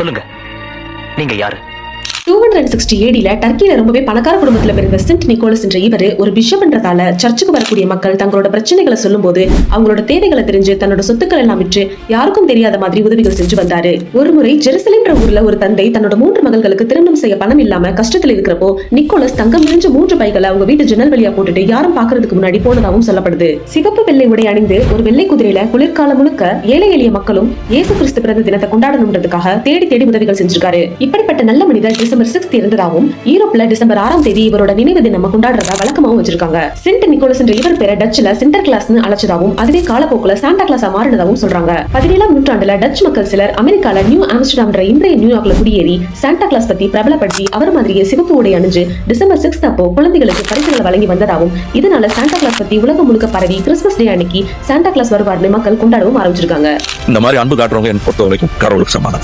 சொல்லுங்க. நீங்க யாரு? டூ ஹண்ட்ரட் சிக்ஸ்டி ஏடியில் டர்க்கியில் ரொம்பவே பணக்கார குடும்பத்தில் பிறந்த சென்ட் நிக்கோலஸ் என்ற இவர் ஒரு பிஷப்ன்றதால சர்ச்சுக்கு வரக்கூடிய மக்கள் தங்களோட பிரச்சனைகளை சொல்லும்போது அவங்களோட தேவைகளை தெரிஞ்சு தன்னோட சொத்துக்கள் எல்லாம் விற்று யாருக்கும் தெரியாத மாதிரி உதவிகள் செஞ்சு வந்தாரு. ஒரு முறை ஜெருசலேம்ன்ற ஊர்ல ஒரு தந்தை தன்னோட மூன்று மகள்களுக்கு திருமணம் செய்ய பணம் இல்லாம கஷ்டத்துல இருக்கிறப்போ நிக்கோலஸ் தங்கம் நிறைஞ்ச மூன்று பைகளை அவங்க வீட்டு ஜன்னல் வழியா போட்டுட்டு யாரும் பாக்குறதுக்கு முன்னாடி போனதாகவும் சொல்லப்படுது. சிவப்பு வெள்ளை உடை அணிந்து ஒரு வெள்ளை குதிரையில குளிர்காலம் முழுக்க ஏழை எளிய மக்களும் இயேசு கிறிஸ்து பிறந்த தினத்தை கொண்டாடணுன்றதுக்காக தேடி தேடி உதவிகள் செஞ்சிருக்காரு. இப்படிப்பட்ட நல்ல மனிதர் டிசம்பர் சிக்ஸ்த் இருந்ததாகவும் யூரோப்ல டிசம்பர் ஆறாம் தேதி இவரோட நினைவு தினம் கொண்டாடுறதா வழக்கமாகவும் வச்சிருக்காங்க. சென்ட் நிக்கோலஸ் என்ற இவர் பேரை டச்சுல சென்டர் கிளாஸ்னு அழைச்சதாகவும் அதுவே காலப்போக்குல சாண்டா கிளாஸா மாறினதாகவும் சொல்றாங்க. பதினேழாம் நூற்றாண்டுல டச் மக்கள் சிலர் அமெரிக்கால நியூ ஆம்ஸ்டர்டாம் இன்றைய நியூயார்க்ல குடியேறி சாண்டா கிளாஸ் பத்தி பிரபலப்படுத்தி அவர் மாதிரியே சிவப்பு உடை அணிஞ்சு டிசம்பர் சிக்ஸ்த் அப்போ குழந்தைகளுக்கு பரிசுகளை வழங்கி வந்ததாகவும் இதனால சாண்டா கிளாஸ் பத்தி உலகம் முழுக்க பரவி கிறிஸ்மஸ் டே அன்னைக்கு சாண்டா கிளாஸ் வருவார்னு மக்கள் கொண்டாடவும் ஆரம்பிச்சிருக்காங்க. இந்த மாதிரி அன்பு காட்டுறவங்க என் பொறுத்த வரைக்கும் கடவுளுக்கு சமானம்